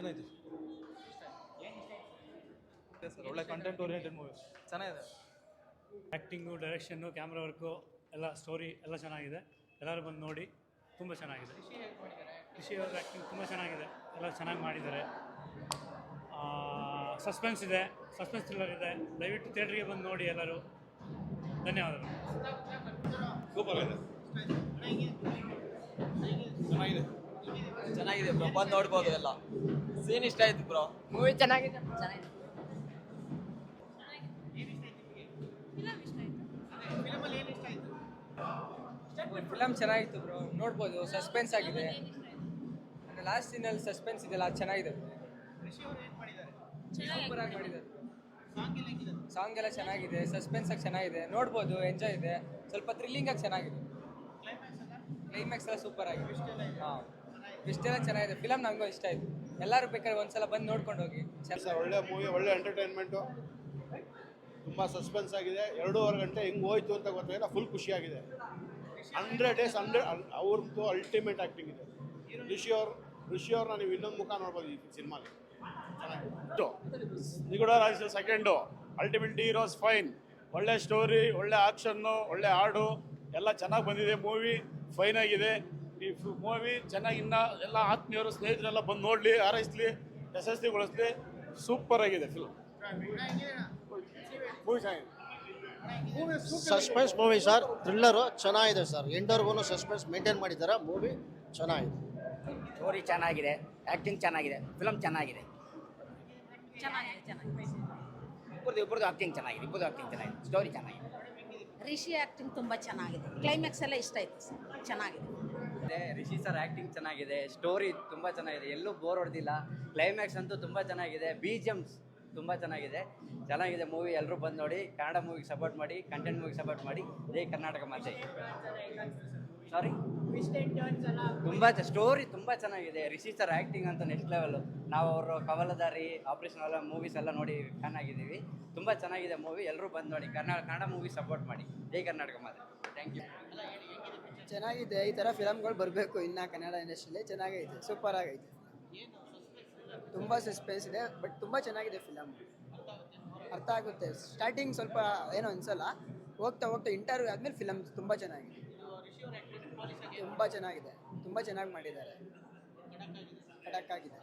ಚೆನ್ನಾಗಿದೆ. ಸರ್ ಒಳ್ಳೆ content oriented movie ಚೆನ್ನಾಗಿದೆ. ಆ್ಯಕ್ಟಿಂಗು ಡೈರೆಕ್ಷನ್ನು ಕ್ಯಾಮ್ರಾ ವರ್ಕು ಎಲ್ಲ ಸ್ಟೋರಿ ಎಲ್ಲ ಚೆನ್ನಾಗಿದೆ. ಎಲ್ಲರೂ ಬಂದು ನೋಡಿ ತುಂಬ ಚೆನ್ನಾಗಿದೆ. ರಿಷಿ ಅವ್ರ ಆ್ಯಕ್ಟಿಂಗ್ ತುಂಬ ಚೆನ್ನಾಗಿದೆ. ಎಲ್ಲ ಚೆನ್ನಾಗಿ ಮಾಡಿದ್ದಾರೆ. ಸಸ್ಪೆನ್ಸ್ ಇದೆ ಸಸ್ಪೆನ್ಸ್ ಥ್ರಿಲ್ಲರ್ ಇದೆ. ದಯವಿಟ್ಟು ಥಿಯೇಟ್ರಿಗೆ ಬಂದು ನೋಡಿ ಎಲ್ಲರೂ. ಧನ್ಯವಾದಗಳು. ಸೂಪರ್ ಇದೆ. ಚೆನ್ನಾಗಿದೆ ಬ್ರೋ ಬಂದು ನೋಡ್ಬೋದು ಎಲ್ಲ. ಸೀನ್ ಇಷ್ಟ ಆಯ್ತು ಬ್ರೋ ಮೂವಿ ಚೆನ್ನಾಗಿದೆ. ಚೆನ್ನಾಗಿದೆ ಫಿಲಮ್ ಚೆನ್ನಾಗಿತ್ತು ಬ್ರೋ ನೋಡ್ಬೋದು ಸಸ್ಪೆನ್ಸ್ ಆಗಿದೆ. ಲಾಸ್ಟ್ ಸೀನಲ್ಲಿ ಸಸ್ಪೆನ್ಸ್ ಇದೆಯಲ್ಲ ಅದು ಚೆನ್ನಾಗಿದೆ ಸೂಪರ್ ಆಗಿ ಮಾಡಿದ್ದಾರೆ. ಸಾಂಗ್ ಎಲ್ಲ ಚೆನ್ನಾಗಿದೆ ಸಸ್ಪೆನ್ಸ್ ಆಗಿ ಚೆನ್ನಾಗಿದೆ ನೋಡ್ಬೋದು ಎಂಜಾಯ್ ಇದೆ. ಸ್ವಲ್ಪ ಥ್ರಿಲ್ಲಿಂಗ್ ಆಗಿ ಚೆನ್ನಾಗಿದೆ. ಕ್ಲೈಮ್ಯಾಕ್ಸ್ ಎಲ್ಲ ಸೂಪರ್ ಆಗಿದೆ. ಹಾಂ. ಇಷ್ಟೆಲ್ಲ ಚೆನ್ನಾಗಿದೆ. ಫಿಲಮ್ ನನಗೂ ಇಷ್ಟ ಆಯಿತು. ಎಲ್ಲರೂ ಬೇಕಾದ್ರೆ ಒಂದ್ಸಲ ಬಂದು ನೋಡ್ಕೊಂಡು ಹೋಗಿ. ಸರ್, ಒಳ್ಳೆ ಮೂವಿ ಒಳ್ಳೆ ಎಂಟರ್ಟೈನ್ಮೆಂಟು ತುಂಬ ಸಸ್ಪೆನ್ಸ್ ಆಗಿದೆ. ಎರಡೂವರೆ ಗಂಟೆ ಹೆಂಗೆ ಹೋಯ್ತು ಅಂತ ಗೊತ್ತಾಗಿಲ್ಲ. ಫುಲ್ ಖುಷಿಯಾಗಿದೆ. ಹಂಡ್ರೆಡ್ ಡೇಸ್ ಹಂಡ್ರೆಡ್ ಅವ್ರದ್ದು ಅಲ್ಟಿಮೇಟ್ ಆ್ಯಕ್ಟಿಂಗ್ ಇದೆ. ಋಷಿ ಅವ್ರು ಋಷಿ ಅವ್ರನ್ನ ನೀವು ಇನ್ನೊಂದು ಮುಖ ನೋಡ್ಬೋದು ಈ ಸಿನಿಮಾಲಿ. ನಿಗೂಢ ರಾಜ ಸೆಕೆಂಡು ಅಲ್ಟಿಮೇಟ್ ಹೀರೋಸ್ ಫೈನ್ ಒಳ್ಳೆ ಸ್ಟೋರಿ ಒಳ್ಳೆ ಆಕ್ಷನ್ನು ಒಳ್ಳೆ ಹಾಡು, ಎಲ್ಲ ಚೆನ್ನಾಗಿ ಬಂದಿದೆ ಮೂವಿ ಫೈನ್ ಆಗಿದೆ. ಈ ಮೂವಿ ಚೆನ್ನಾಗಿ ಇನ್ನ ಎಲ್ಲ ಆತ್ಮೀಯರು ಸ್ನೇಹಿತರೆಲ್ಲ ಬಂದು ನೋಡಲಿ ಹಾರೈಸ್ಲಿ ಯಶಸ್ವಿಗೊಳಿಸ್ಲಿ ಸೂಪರ್ ಆಗಿದೆ ಫಿಲ್ಮ್ ಮೂವಿ ಚೆನ್ನಾಗಿದೆ ಸಸ್ಪೆನ್ಸ್ ಮೂವಿ ಸರ್ ಥ್ರಿಲ್ಲರು ಚೆನ್ನಾಗಿದೆ ಸರ್ ಎಂಡರ್ಗೂ ಸಸ್ಪೆನ್ಸ್ ಮೇಂಟೈನ್ ಮಾಡಿದ್ದಾರೆ ಮೂವಿ ಚೆನ್ನಾಗಿದೆ. ಸ್ಟೋರಿ ಚೆನ್ನಾಗಿದೆ. ಆ್ಯಕ್ಟಿಂಗ್ ಚೆನ್ನಾಗಿದೆ. ಫಿಲಮ್ ಚೆನ್ನಾಗಿದೆ. ಚೆನ್ನಾಗಿದೆ ಚೆನ್ನಾಗಿದೆ. ಇಬ್ಬರದು ಇಬ್ಬರದು ಆ್ಯಕ್ಟಿಂಗ್ ಚೆನ್ನಾಗಿದೆ. ಇಬ್ಬರದು ಆ್ಯಕ್ಟಿಂಗ್ ಚೆನ್ನಾಗಿದೆ. ಸ್ಟೋರಿ ಚೆನ್ನಾಗಿದೆ. ರಿಷಿ ಆ್ಯಕ್ಟಿಂಗ್ ತುಂಬ ಚೆನ್ನಾಗಿದೆ. ಕ್ಲೈಮ್ಯಾಕ್ಸ್ ಎಲ್ಲ ಇಷ್ಟ ಆಯ್ತು ಸರ್ ಚೆನ್ನಾಗಿದೆ. ರಿಷಿ ಸರ್ ಆಕ್ಟಿಂಗ್ ಚೆನ್ನಾಗಿದೆ ಸ್ಟೋರಿ ತುಂಬ ಚೆನ್ನಾಗಿದೆ, ಎಲ್ಲೂ ಬೋರ್ ಹೊಡೆದಿಲ್ಲ ಕ್ಲೈಮ್ಯಾಕ್ಸ್ ಅಂತೂ ತುಂಬ ಚೆನ್ನಾಗಿದೆ ಬಿ ಜಮ್ಸ್ ತುಂಬ ಚೆನ್ನಾಗಿದೆ ಚೆನ್ನಾಗಿದೆ ಮೂವಿ ಎಲ್ಲರೂ ಬಂದು ನೋಡಿ, ಕನ್ನಡ ಮೂವಿಗೆ ಸಪೋರ್ಟ್ ಮಾಡಿ ಕಂಟೆಂಟ್ ಮೂವಿಗೆ ಸಪೋರ್ಟ್ ಮಾಡಿ ಜೈ ಕರ್ನಾಟಕ ಮಾತೆ. ಸಾರಿ ತುಂಬ ಸ್ಟೋರಿ ತುಂಬ ಚೆನ್ನಾಗಿದೆ, ರಿಷಿ ಸರ್ ಆ್ಯಕ್ಟಿಂಗ್ ಅಂತ ನೆಕ್ಸ್ಟ್ ಲೆವೆಲ್ ನಾವು ಅವರು ಕವಲದಾರಿ ಆಪರೇಷನ್ ಎಲ್ಲ ಮೂವೀಸ್ ಎಲ್ಲ ನೋಡಿ ಫ್ಯಾನ್ ಆಗಿದ್ದೀವಿ. ತುಂಬ ಚೆನ್ನಾಗಿದೆ ಮೂವಿ ಎಲ್ಲರೂ ಬಂದು ನೋಡಿ ಕನ್ನಡ ಕನ್ನಡ ಮೂವಿ ಸಪೋರ್ಟ್ ಮಾಡಿ ಜೈ ಕರ್ನಾಟಕ ಮಾತೆ. ಥ್ಯಾಂಕ್ ಯು ಚೆನ್ನಾಗಿದೆ ಈ ಥರ ಫಿಲಮ್ಗಳು ಬರಬೇಕು ಇನ್ನು ಕನ್ನಡ ಇಂಡಸ್ಟ್ರಿಲಿ ಚೆನ್ನಾಗೈತೆ ಸೂಪರ್ ಆಗೈತೆ. ತುಂಬ ಸಸ್ಪೆನ್ಸ್ ಇದೆ ಬಟ್ ತುಂಬ ಚೆನ್ನಾಗಿದೆ ಫಿಲಮ್ ಅರ್ಥ ಆಗುತ್ತೆ. ಸ್ಟಾರ್ಟಿಂಗ್ ಸ್ವಲ್ಪ ಏನೋ ಅನ್ಸಲ್ಲ. ಹೋಗ್ತಾ ಹೋಗ್ತಾ ಇಂಟರ್ವ್ಯೂ ಆದಮೇಲೆ ಫಿಲಮ್ ತುಂಬ ಚೆನ್ನಾಗಿದೆ. ತುಂಬ ಚೆನ್ನಾಗಿದೆ ತುಂಬ ಚೆನ್ನಾಗಿ ಮಾಡಿದ್ದಾರೆ. ಖಡಕ್ ಆಗಿದೆ.